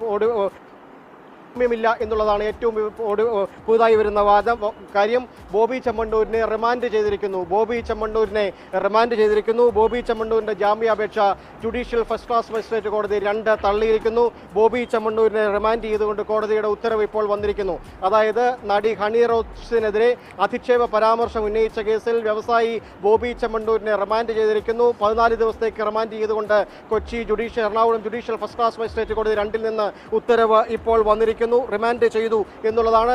俺 സാമ്യമില്ല എന്നുള്ളതാണ് ഏറ്റവും പുതുതായി വരുന്ന വാദം. കാര്യം ബോബി ചെമ്മണ്ണൂരിനെ റിമാൻഡ് ചെയ്തിരിക്കുന്നു. ബോബി ചെമ്മണ്ണൂരിനെ റിമാൻഡ് ചെയ്തിരിക്കുന്നു. ബോബി ചെമ്മണ്ണൂരിന്റെ ജാമ്യാപേക്ഷ ജുഡീഷ്യൽ ഫസ്റ്റ് ക്ലാസ് മജിസ്ട്രേറ്റ് കോടതി രണ്ട് തള്ളിയിരിക്കുന്നു. ബോബി ചെമ്മണ്ണൂരിനെ റിമാൻഡ് ചെയ്തുകൊണ്ട് കോടതിയുടെ ഉത്തരവ് ഇപ്പോൾ വന്നിരിക്കുന്നു. അതായത് നടി ഹണി റോസിനെതിരെ അധിക്ഷേപ പരാമർശം ഉന്നയിച്ച കേസിൽ വ്യവസായി ബോബി ചെമ്മണ്ണൂരിനെ റിമാൻഡ് ചെയ്തിരിക്കുന്നു. പതിനാല് ദിവസത്തേക്ക് റിമാൻഡ് ചെയ്തുകൊണ്ട് Kochi judicial Ernakulam judicial first class magistrate കോടതി രണ്ടിൽ നിന്ന് ഉത്തരവ് ഇപ്പോൾ വന്നിരിക്കുന്നു. റിമാൻഡ് ചെയ്തു എന്നുള്ളതാണ്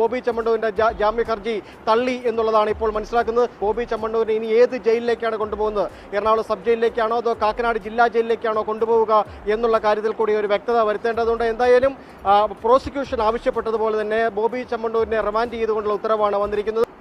ബോബി ചെമ്മണ്ണൂരിന്റെ ജാ- ജാമ്യ ഹർജി തള്ളി എന്നുള്ളതാണ് ഇപ്പോൾ മനസ്സിലാക്കുന്നത്. ബോബി ചെമ്മണ്ണൂരിനെ ഇനി ഏത് ജയിലിലേക്കാണ് കൊണ്ടുപോകുന്നത്? എറണാകുളം സബ് ജയിലിലേക്കാണോ അതോ കാക്കനാട് ജില്ലാ ജയിലിലേക്കാണോ കൊണ്ടുപോവുക എന്നുള്ള കാര്യത്തിൽ കൂടി ഒരു വ്യക്തത വരുത്തേണ്ടതുണ്ട്. എന്തായാലും പ്രോസിക്യൂഷൻ ആവശ്യപ്പെട്ടതുപോലെ തന്നെ ബോബി ചമ്മണ്ടൂരിനെ റിമാൻഡ് ചെയ്തുകൊണ്ടുള്ള ഉത്തരവാണ് വന്നിരിക്കുന്നത്.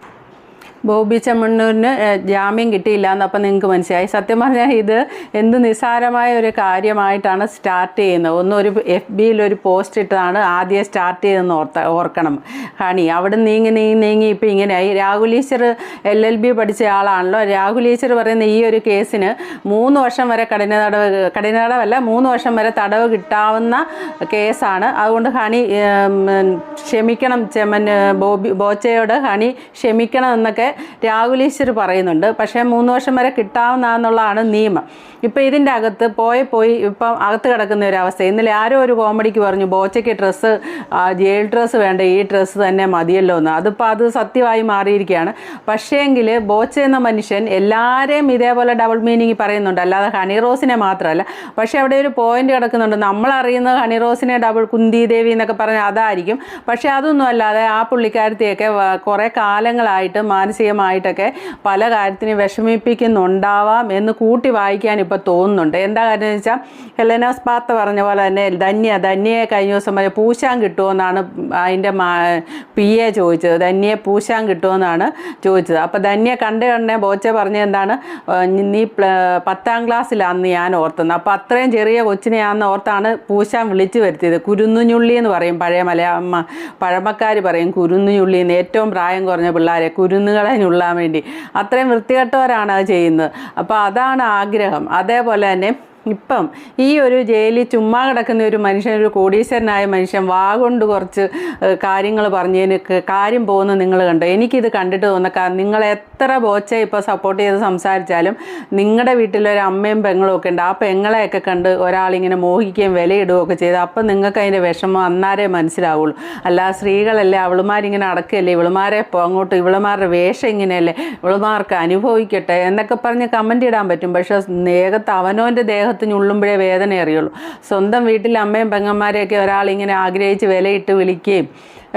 ബോബി ചെമ്മണ്ണൂരിന് ജാമ്യം കിട്ടിയില്ല എന്നപ്പം നിങ്ങൾക്ക് മനസ്സിലായി. സത്യം പറഞ്ഞാൽ ഇത് എന്ത് നിസ്സാരമായ ഒരു കാര്യമായിട്ടാണ് സ്റ്റാർട്ട് ചെയ്യുന്നത്. ഒന്ന് ഒരു എഫ് ബിയിൽ ഒരു പോസ്റ്റ് ഇട്ടതാണ് ആദ്യം സ്റ്റാർട്ട് ചെയ്തെന്ന് ഓർത്ത ഓർക്കണം. ഹണി അവിടെ നീങ്ങി നീങ്ങി നീങ്ങി ഇപ്പം ഇങ്ങനെയായി Rahul Easwar L L B പഠിച്ച ആളാണല്ലോ. രാഹുൽ ഈശ്വർ പറയുന്ന ഈ ഒരു കേസിന് മൂന്ന് വർഷം വരെ കഠിന തടവ് കഠിന തടവല്ല മൂന്ന് വർഷം വരെ തടവ് കിട്ടാവുന്ന കേസാണ്. അതുകൊണ്ട് ഹണി ക്ഷമിക്കണം ചെമ്മൻ ബോബി ബോച്ചയോട് ഹണി ക്ഷമിക്കണം എന്നൊക്കെ രാഹുൽ ഈശ്വർ പറയുന്നുണ്ട് പക്ഷേ മൂന്ന് വർഷം വരെ കിട്ടാവുന്നതെന്നുള്ളതാണ് നിയമം. ഇപ്പം ഇതിന്റെ അകത്ത് പോയി പോയി ഇപ്പം അകത്ത് കിടക്കുന്ന ഒരു അവസ്ഥ. ഇന്നലെ ആരോ ഒരു കോമഡിക്ക് പറഞ്ഞു ബോച്ചയ്ക്ക് ഡ്രസ്സ് ജയിൽ ഡ്രസ്സ് വേണ്ട? ഈ ഡ്രസ്സ് തന്നെ മതിയല്ലോ എന്ന്. അതിപ്പോൾ അത് സത്യമായി മാറിയിരിക്കുകയാണ്. പക്ഷേങ്കിൽ ബോച്ച എന്ന മനുഷ്യൻ എല്ലാവരെയും ഇതേപോലെ ഡബിൾ മീനിങ് പറയുന്നുണ്ട്. അല്ലാതെ ഹണി റോസിനെ മാത്രമല്ല പക്ഷേ അവിടെ ഒരു പോയിന്റ് കിടക്കുന്നുണ്ട്. നമ്മൾ അറിയുന്നത് ഹണി റോസിനെ ഡബിൾ കുന്തി ദേവി എന്നൊക്കെ പറഞ്ഞാൽ അതായിരിക്കും. പക്ഷേ അതൊന്നും അല്ലാതെ ആ പുള്ളിക്കാരത്തെയൊക്കെ കുറേ കാലങ്ങളായിട്ട് മാനസികമായിട്ടൊക്കെ പല കാര്യത്തിനും വിഷമിപ്പിക്കുന്നുണ്ടാവാം എന്ന് കൂട്ടി വായിക്കാൻ ഇപ്പോൾ തോന്നുന്നുണ്ട്. എന്താ കാര്യം എന്ന് വെച്ചാൽ ഹെലനാസ് പാത്ത പറഞ്ഞ പോലെ തന്നെ ധന്യ ധന്യയെ കഴിഞ്ഞ ദിവസം വരെ പൂശാൻ കിട്ടുമെന്നാണ് അതിന്റെ മാ പി എ ചോദിച്ചത്. ധന്യയെ പൂശാൻ കിട്ടുമെന്നാണ് ചോദിച്ചത്. അപ്പോൾ ധന്യ കണ്ട കണ്ടേ ബോച്ച പറഞ്ഞ എന്താണ്? നീ പത്താം ക്ലാസ്സിലാണെന്ന് ഞാൻ ഓർത്തുന്നത് അപ്പോൾ അത്രയും ചെറിയ കൊച്ചിനെയാണെന്ന് ഓർത്താണ് പൂശാൻ വിളിച്ചു വരുത്തിയത്. കുരുന്നുഞ്ഞുള്ളി എന്ന് പറയും പഴയ മലയാള പഴമക്കാർ പറയും കുരുന്നുഞ്ഞുള്ളി എന്ന്. ഏറ്റവും പ്രായം കുറഞ്ഞ പിള്ളേരെ കുരുന്നുകളെ ഞുള്ളാൻ വേണ്ടി. അത്രയും വൃത്തികെട്ടവരാണ് അത് ചെയ്യുന്നത്. അപ്പോൾ അതാണ് ആഗ്രഹം. അതേപോലെ തന്നെ ഇപ്പം ഈ ഒരു ജയിലിൽ ചുമ്മാ കിടക്കുന്ന ഒരു മനുഷ്യൻ ഒരു കോടീശ്വരനായ മനുഷ്യൻ വാ കൊണ്ട് കുറച്ച് കാര്യങ്ങൾ പറഞ്ഞതിന് കാര്യം പോകുന്ന നിങ്ങൾ കണ്ടോ? എനിക്കിത് കണ്ടിട്ട് തോന്നുക നിങ്ങൾ എത്ര ബോച്ച ഇപ്പോൾ സപ്പോർട്ട് ചെയ്ത് സംസാരിച്ചാലും നിങ്ങളുടെ വീട്ടിലൊരു അമ്മയും പെങ്ങളും ഒക്കെ ഉണ്ട്. ആ പെങ്ങളെയൊക്കെ കണ്ട് ഒരാളിങ്ങനെ മോഹിക്കുകയും വിലയിടുകയും ഒക്കെ ചെയ്ത് അപ്പം നിങ്ങൾക്ക് അതിന്റെ വിഷമം അന്നാരേ മനസ്സിലാവുള്ളൂ. അല്ല സ്ത്രീകളല്ലേ അവളുമാരിങ്ങനെ അടക്കല്ലേ ഇവളുമാരെ അങ്ങോട്ട് ഇവളുമാരുടെ വേഷം ഇങ്ങനെയല്ലേ? ഇവളുമാർക്ക് അനുഭവിക്കട്ടെ എന്നൊക്കെ പറഞ്ഞ് കമന്റ് ഇടാൻ പറ്റും. പക്ഷേ ദേഹത്ത് അവനവന്റെ ദേഹത്ത് ഞുള്ളുമ്പോഴേ വേദന അറിയുള്ളൂ സ്വന്തം വീട്ടിൽ അമ്മയും പെങ്ങന്മാരെയൊക്കെ ഒരാളിങ്ങനെ ആഗ്രഹിച്ച് വിലയിട്ട് വിളിക്കുകയും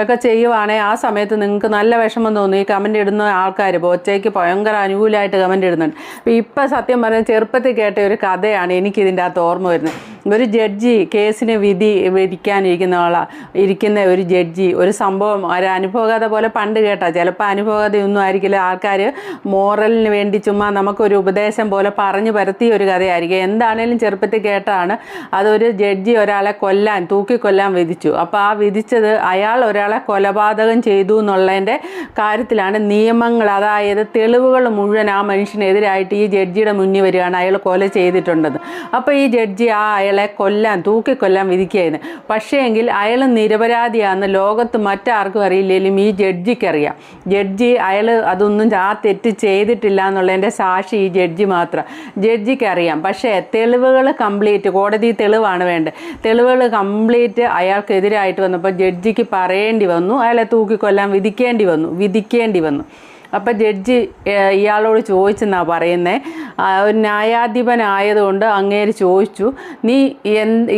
ഒക്കെ ചെയ്യുവാണെങ്കിൽ ആ സമയത്ത് നിങ്ങൾക്ക് നല്ല വിഷമം തോന്നും. ഈ കമന്റ് ഇടുന്ന ആൾക്കാർ ഒറ്റയ്ക്ക് ഭയങ്കര അനുകൂലമായിട്ട് കമന്റ് ഇടുന്നുണ്ട്. അപ്പോൾ ഇപ്പം സത്യം പറഞ്ഞാൽ ചെറുപ്പത്തിൽ കേട്ട ഒരു കഥയാണ് എനിക്കിതിന്റെ അകത്ത് ഓർമ്മ വരുന്നത്. ഒരു ജഡ്ജി കേസിന് വിധി വിധിക്കാനിരിക്കുന്ന ആളാ ഇരിക്കുന്ന ഒരു ജഡ്ജി ഒരു സംഭവം ഒരു അനുഭവകഥ പോലെ പണ്ട് കേട്ടാ. ചിലപ്പോൾ അനുഭവകഥയൊന്നും ആയിരിക്കില്ല. ആൾക്കാർ മോറലിന് വേണ്ടി ചുമ്മാ നമുക്കൊരു ഉപദേശം പോലെ പറഞ്ഞു പരത്തിയ ഒരു കഥയായിരിക്കും. എന്താണേലും ചെറുപ്പത്തിൽ കേട്ടാണ് അതൊരു ജഡ്ജി ഒരാളെ കൊല്ലാൻ തൂക്കിക്കൊല്ലാൻ വിധിച്ചു. അപ്പോൾ ആ വിധിച്ചത് അയാൾ ഒരാളെ കൊലപാതകം ചെയ്തു എന്നുള്ളതിന്റെ കാര്യത്തിലാണ് നിയമങ്ങൾ അതായത് തെളിവുകൾ മുഴുവൻ ആ മനുഷ്യനെതിരായിട്ട് ഈ ജഡ്ജിയുടെ മുന്നിൽ വരികയാണ് അയാൾ കൊല ചെയ്തിട്ടുണ്ടെന്ന് അപ്പോൾ ഈ ജഡ്ജി ആ അയാളെ കൊല്ലാൻ തൂക്കിക്കൊല്ലാൻ വിധിക്കുകയായിരുന്നു. പക്ഷേ എങ്കിൽ അയാൾ നിരപരാധിയാണെന്ന് ലോകത്ത് മറ്റാർക്കും അറിയില്ലെങ്കിലും ഈ ജഡ്ജിക്കറിയാം. ജഡ്ജി അയാൾ അതൊന്നും ആ തെറ്റ് ചെയ്തിട്ടില്ല എന്നുള്ളതിന്റെ സാക്ഷി ഈ ജഡ്ജി മാത്രം. ജഡ്ജിക്കറിയാം. പക്ഷേ തെളിവുകൾ കംപ്ലീറ്റ് കോടതി തെളിവാണ് വേണ്ടത്. തെളിവുകൾ കംപ്ലീറ്റ് അയാൾക്കെതിരായിട്ട് വന്നപ്പോൾ ജഡ്ജിക്ക് പറയേണ്ടി വന്നു. അയാളെ തൂക്കിക്കൊല്ലാൻ വിധിക്കേണ്ടി വന്നു. വിധിക്കേണ്ടി വന്നു. അപ്പം ജഡ്ജി ഇയാളോട് ചോദിച്ചെന്നാണ് പറയുന്നത് ഒരു ന്യായാധിപനായതുകൊണ്ട് അങ്ങേര് ചോദിച്ചു നീ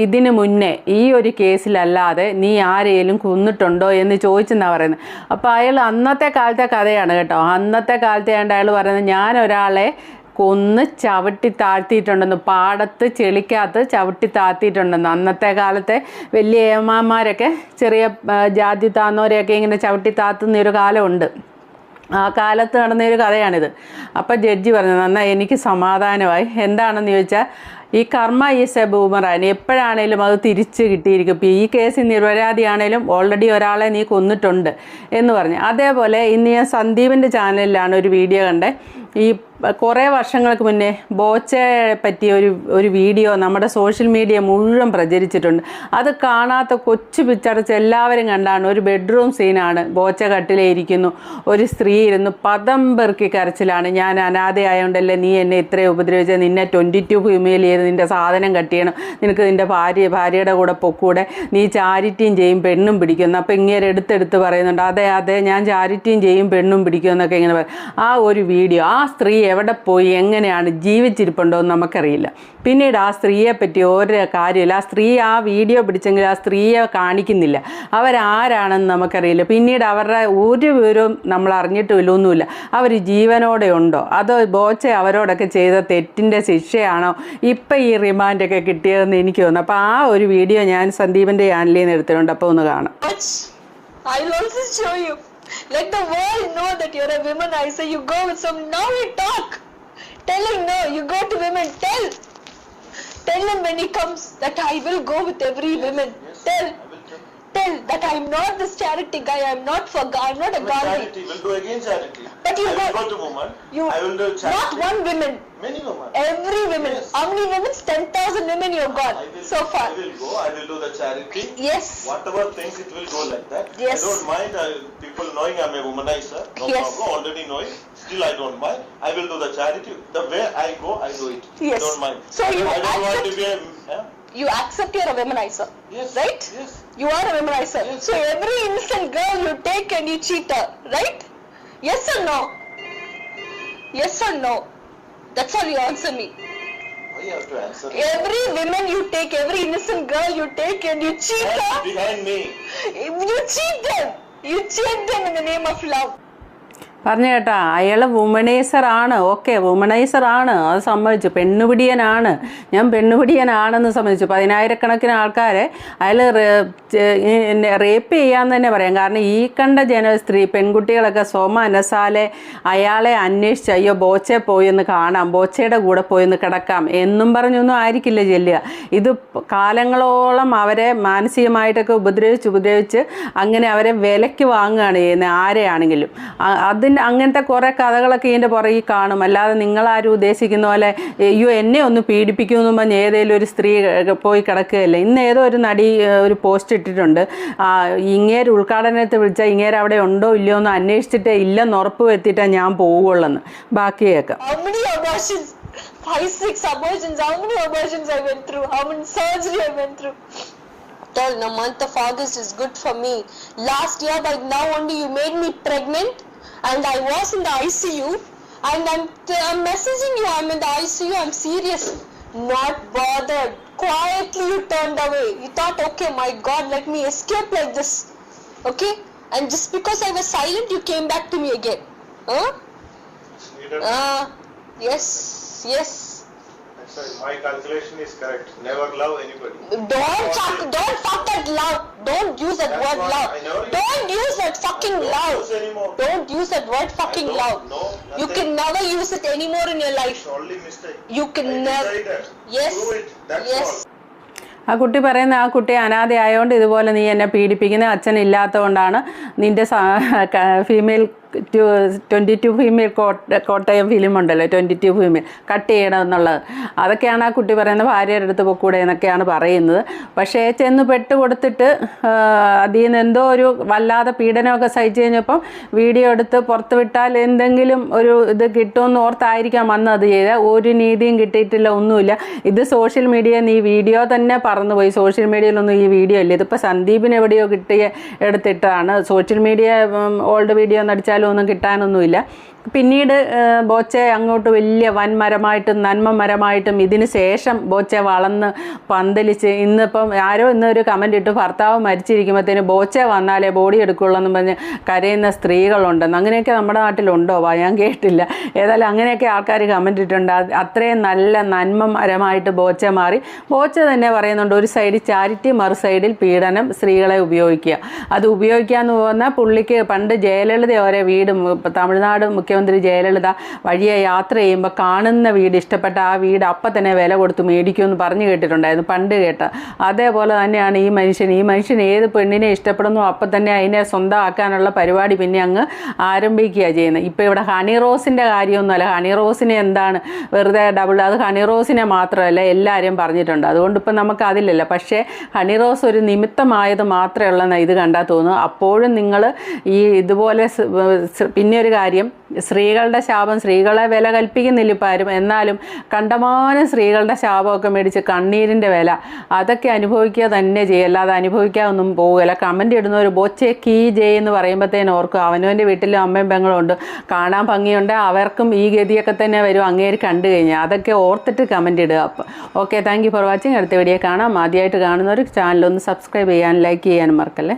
ഇതിന് മുന്നേ ഈ ഒരു കേസിലല്ലാതെ നീ ആരെയും കൊന്നിട്ടുണ്ടോ? എന്ന് ചോദിച്ചെന്നാണ് പറയുന്നത് അപ്പോൾ അയാൾ അന്നത്തെ കാലത്തെ കഥയാണ് കേട്ടോ. അന്നത്തെ കാലത്തെ ആണ്ട് അയാൾ പറയുന്നത് ഞാൻ ഒരാളെ കൊന്ന് ചവിട്ടി താഴ്ത്തിയിട്ടുണ്ടെന്ന് പാടത്ത് ചെളിക്കകത്ത് ചവിട്ടി താഴ്ത്തിയിട്ടുണ്ടെന്ന്. അന്നത്തെ കാലത്തെ വലിയ ഏമാന്മാരൊക്കെ ചെറിയ ജാതി താന്നവരെയൊക്കെ ഇങ്ങനെ ചവിട്ടി താത്തുന്ന ഒരു കാലമുണ്ട്. ആ കാലത്ത് നടന്ന ഒരു കഥയാണിത്. അപ്പം ജഡ്ജി പറഞ്ഞു എന്നാൽ എനിക്ക് സമാധാനമായി. എന്താണെന്ന് ചോദിച്ചാൽ ഈ കർമ്മ ഈസ് എ ബൂമറാൻ എപ്പോഴാണേലും അത് തിരിച്ച് കിട്ടിയിരിക്കും. ഇപ്പോൾ ഈ കേസിൽ നിരപരാധിയാണേലും ഓൾറെഡി ഒരാളെ നീ കൊന്നിട്ടുണ്ട്. എന്ന് പറഞ്ഞു. അതേപോലെ ഇന്ന് ഞാൻ സന്ദീപിന്റെ ചാനലിലാണ് ഒരു വീഡിയോ കണ്ടേ. ഈ കുറേ വർഷങ്ങൾക്ക് മുന്നേ ബോച്ചയെ പറ്റിയ ഒരു ഒരു വീഡിയോ നമ്മുടെ സോഷ്യൽ മീഡിയ മുഴുവൻ പ്രചരിച്ചിട്ടുണ്ട്. അത് കാണാത്ത കൊച്ചു പിച്ചടച്ച് എല്ലാവരും കണ്ടാണ്. ഒരു ബെഡ്റൂം സീനാണ്. ബോച്ച കട്ടിലേ ഇരിക്കുന്നു ഒരു സ്ത്രീ ഇരുന്ന് പദം പെറുക്കി കരച്ചിലാണ്. ഞാൻ അനാഥയായോണ്ടല്ലേ നീ എന്നെ ഇത്രയും ഉപദ്രവിച്ച നിന്നെ ട്വന്റി ടു ഫീമെയിൽ ചെയ്ത് നിന്റെ സാധനം കട്ട് ചെയ്യണം. നിനക്ക് നിന്റെ ഭാര്യ ഭാര്യയുടെ കൂടെ പൊക്കൂടെ നീ ചാരിറ്റിയും ചെയ്യും പെണ്ണും പിടിക്കുന്നു അപ്പോൾ ഇങ്ങനെ എടുത്തെടുത്ത് പറയുന്നുണ്ട്. അതെ അതെ ഞാൻ ചാരിറ്റിയും ചെയ്യും പെണ്ണും പിടിക്കും എന്നൊക്കെ ഇങ്ങനെ പറയും ആ ഒരു വീഡിയോ ആ സ്ത്രീ എവിടെ പോയി എങ്ങനെയാണ് ജീവിച്ചിരിപ്പുണ്ടോ എന്ന് നമുക്കറിയില്ല. പിന്നീട് ആ സ്ത്രീയെ പറ്റി ഓരോ കാര്യമില്ല. ആ സ്ത്രീ ആ വീഡിയോ പിടിച്ചെങ്കിൽ ആ സ്ത്രീയെ കാണിക്കുന്നില്ല. അവരാരാണെന്ന് നമുക്കറിയില്ല. പിന്നീട് അവരുടെ ഒരു വിവരവും നമ്മൾ അറിഞ്ഞിട്ടുമില്ല ഒന്നുമില്ല അവർ ജീവനോടെ ഉണ്ടോ? അതോ ബോച്ച അവരോടൊക്കെ ചെയ്ത തെറ്റിന്റെ ശിക്ഷയാണോ ഇപ്പം ഈ റിമാൻഡൊക്കെ കിട്ടിയതെന്ന് എനിക്ക് തോന്നുന്നു. അപ്പോൾ ആ ഒരു വീഡിയോ ഞാൻ സന്ദീപിന്റെ ചാനലിൽ നിന്ന് എടുത്തിട്ടുണ്ട്. അപ്പോൾ ഒന്ന് കാണാം. Much. I'll also show you. Let the world know that you're a womanizer. You go with some. Now you talk. Tell him no. You go to women. Tell. Tell him when he comes that I will go with every woman. Tell. Tell that I'm not this charity guy. I'm not for. I'm not a Gandhi. charity will do again charity. But you I will go- go to woman. You. I will do Not one woman. Many women. Every woman. Yes. How many women? Ten thousand women you've got will, so far. I will go. I will do the charity. Yes. Whatever things it will go like that. Yes. I don't mind uh, people knowing I'm a womanizer. No Yes. problem. Already knowing. Still I don't mind. I will do the charity. The way I go, I do it. Yes. Don't mind. So you I don't want to accept- be a. Yeah? You accept you're a womanizer. Yes. Right? Yes. You are a womanizer. Yes. So every innocent girl you take and you cheat her, right? Yes or no? Yes or no? That's all you answer me. Why you have to answer? Every woman you take, every innocent girl you take and you cheat her, behind me. you cheat them. You cheat them in the name of love. പറഞ്ഞു കേട്ടാ അയാൾ womaniser ആണ്. Okay womaniser ആണ്. അത് സമ്മതിച്ചു. പെണ്ണുപിടിയനാണ്. ഞാൻ പെണ്ണുപിടിയനാണെന്ന് സമ്മതിച്ചു. പതിനായിരക്കണക്കിന് ആൾക്കാരെ അയാൾ റേപ്പ് ചെയ്യാന്ന് തന്നെ പറയാം. കാരണം ഈ കണ്ട ജന സ്ത്രീ പെൺകുട്ടികളൊക്കെ സ്വമ അനസാലെ അയാളെ അന്വേഷിച്ച് അയ്യോ ബോച്ചെ പോയി എന്ന് കാണാം. ബോച്ചയുടെ കൂടെ പോയി എന്ന് കിടക്കാം. എന്നും പറഞ്ഞൊന്നും ആയിരിക്കില്ല ചെല്ലുക. ഇത് കാലങ്ങളോളം അവരെ മാനസികമായിട്ടൊക്കെ ഉപദ്രവിച്ച് ഉപദ്രവിച്ച് അങ്ങനെ അവരെ വിലയ്ക്ക് വാങ്ങുകയാണ് ചെയ്യുന്നത് ആരെയാണെങ്കിലും. അ- അതിന് അങ്ങനത്തെ കുറേ കഥകളൊക്കെ ഇതിന്റെ പുറകിൽ കാണും അല്ലാതെ നിങ്ങളാരും ഉദ്ദേശിക്കുന്ന പോലെ അയ്യോ എന്നെ ഒന്ന് പീഡിപ്പിക്കുമെന്ന് പറഞ്ഞ് ഏതെങ്കിലും ഒരു സ്ത്രീ പോയി കിടക്കുകയല്ലേ ഇന്ന് ഏതോ ഒരു നടി ഒരു പോസ്റ്റ് ഇട്ടിട്ടുണ്ട് ഇങ്ങേര് ഉദ്ഘാടനത്തിൽ വിളിച്ചാൽ ഇങ്ങേര് അവിടെ ഉണ്ടോ ഇല്ലയോ എന്ന് അന്വേഷിച്ചിട്ടേ ഇല്ലെന്ന് ഉറപ്പ് വരുത്തിയിട്ടാ ഞാൻ പോവുകയുള്ളെന്ന് ബാക്കിയേക്കാം abortions? Abortions. I went through? How many I went through? Tell the month of August is good for me. Last year by now only you made me pregnant and I was in the ICU and I'm, I'm messaging you I'm in the ICU I'm serious. Not bothered. Quietly you turned away. You thought okay my god let me escape like this. Okay? And just because I was silent you came back to me again. Huh? Ah, yes, yes. Why my calculation is correct. Never love anybody. Don't fuck, don't fuck love. Don't use that That's word love. Don't use that fucking Don't love. use anymore. Don't use that word fucking love. No, You can never use it anymore in your life. It's only mistake. You can never. Yes. Yes. all. ആ കുട്ടി പറയുന്ന ആ കുട്ടി അനാഥയായതുകൊണ്ട് ഇതുപോലെ നീ എന്നെ പീഡിപ്പിക്കുന്ന അച്ഛൻ ഇല്ലാത്തതുകൊണ്ടാണ് നിന്റെ female twenty two female Kottayam film ഉണ്ടല്ലോ ട്വന്റി ടു ഫീമെയിൽ കട്ട് ചെയ്യണം എന്നുള്ളത്. അതൊക്കെയാണ് ആ കുട്ടി പറയുന്നത് ഭാര്യയുടെ അടുത്ത് പൊക്കൂടെ എന്നൊക്കെയാണ് പറയുന്നത്. പക്ഷേ ചെന്ന് പെട്ട് കൊടുത്തിട്ട് അതിൽ നിന്ന് എന്തോ ഒരു വല്ലാതെ പീഡനമൊക്കെ സഹിച്ചു കഴിഞ്ഞപ്പം വീഡിയോ എടുത്ത് പുറത്ത് വിട്ടാൽ എന്തെങ്കിലും ഒരു ഇത് കിട്ടുമെന്ന് ഓർത്തായിരിക്കാം അന്ന് അത് ചെയ്ത ഒരു നീതിയും കിട്ടിയിട്ടില്ല ഒന്നുമില്ല. ഇത് സോഷ്യൽ മീഡിയ നീ വീഡിയോ തന്നെ പറന്നുപോയി. സോഷ്യൽ മീഡിയയിലൊന്നും ഈ വീഡിയോ ഇല്ല. ഇതിപ്പോൾ സന്ദീപിന് എവിടെയോ കിട്ടിയ എടുത്തിട്ടാണ്. സോഷ്യൽ മീഡിയ ഓൾഡ് വീഡിയോ നടിച്ചാലും ഒന്നും കിട്ടാനൊന്നുമില്ല. പിന്നീട് ബോച്ചെ അങ്ങോട്ട് വലിയ വൻമരമായിട്ടും നന്മ മരമായിട്ടും ഇതിന് ശേഷം ബോച്ചെ വളർന്ന് പന്തലിച്ച് ഇന്നിപ്പം ആരോ ഇന്നൊരു കമന്റ് ഇട്ട് ഭർത്താവ് മരിച്ചിരിക്കുമ്പോഴത്തേന് ബോച്ചെ വന്നാലേ ബോഡി എടുക്കുള്ളൂ എന്ന് പറഞ്ഞ് കരയുന്ന സ്ത്രീകളുണ്ടെന്ന്. അങ്ങനെയൊക്കെ നമ്മുടെ നാട്ടിലുണ്ടോ? വാ ഞാൻ കേട്ടില്ല. ഏതായാലും അങ്ങനെയൊക്കെ ആൾക്കാർ കമന്റ് ഇട്ടുണ്ട് അത്രയും നല്ല നന്മ മരമായിട്ട് ബോച്ച മാറി. ബോച്ച തന്നെ പറയുന്നുണ്ട് ഒരു സൈഡിൽ ചാരിറ്റി മറു സൈഡിൽ പീഡനം സ്ത്രീകളെ ഉപയോഗിക്കുക. അത് ഉപയോഗിക്കാമെന്ന് പറഞ്ഞാൽ പുള്ളിക്ക് പണ്ട് ജയലളിത ഓരോ വീട് ഇപ്പം തമിഴ്നാട് മുഖ്യമന്ത്രി ജയലളിത വഴിയെ യാത്ര ചെയ്യുമ്പോൾ കാണുന്ന വീട് ഇഷ്ടപ്പെട്ട ആ വീട് അപ്പം തന്നെ വില കൊടുത്ത് മേടിക്കുമെന്ന് പറഞ്ഞു കേട്ടിട്ടുണ്ടായിരുന്നു പണ്ട് കേട്ട. അതേപോലെ തന്നെയാണ് ഈ മനുഷ്യൻ ഈ മനുഷ്യൻ ഏത് പെണ്ണിനെ ഇഷ്ടപ്പെടുന്നു അപ്പം തന്നെ അതിനെ സ്വന്തമാക്കാനുള്ള പരിപാടി പിന്നെ അങ്ങ് ആരംഭിക്കുക ചെയ്യുന്നത്. ഇപ്പോൾ ഇവിടെ ഹണി റോസിന്റെ കാര്യമൊന്നുമല്ല. ഹണി റോസിനെ എന്താണ്? വെറുതെ ഡബിൾ അത് ഹണി റോസിനെ മാത്രമല്ല എല്ലാവരും പറഞ്ഞിട്ടുണ്ട്. അതുകൊണ്ട് ഇപ്പം നമുക്ക് അതിലല്ല പക്ഷേ ഹണി റോസ് ഒരു നിമിത്തമായത് മാത്രമേ ഉള്ളെന്ന് ഇത് കണ്ടാൽ തോന്നുന്നു അപ്പോഴും നിങ്ങൾ ഈ ഇതുപോലെ പിന്നെ ഒരു കാര്യം സ്ത്രീകളുടെ ശാപം സ്ത്രീകളെ വില കൽപ്പിക്കുന്നില്ല ഇപ്പാരും എന്നാലും കണ്ടമാനം സ്ത്രീകളുടെ ശാപമൊക്കെ മേടിച്ച് കണ്ണീരിന്റെ വില. അതൊക്കെ അനുഭവിക്കുക തന്നെ ചെയ്യും. അല്ലാതെ അനുഭവിക്കാതൊന്നും പോവുകയില്ല. കമന്റ് ഒരു ബോച്ചെ കീ ജെ എന്ന് പറയുമ്പോഴത്തേനും ഓർക്കും. അവനവന്റെ വീട്ടിലും അമ്മയും പെങ്ങളും ഉണ്ട്. കാണാൻ ഭംഗിയുണ്ട്. അവർക്കും ഈ ഗതിയൊക്കെ തന്നെ വരും അങ്ങേര് കണ്ടു കഴിഞ്ഞാൽ. അതൊക്കെ ഓർത്തിട്ട് കമന്റ് ഇടുക. അപ്പം okay thank you for watching. അടുത്ത വീഡിയോ കാണാം. ആദ്യമായിട്ട് കാണുന്നവർ ചാനലൊന്ന് സബ്സ്ക്രൈബ് ചെയ്യാൻ ലൈക്ക് ചെയ്യാനും മറക്കല്ലേ?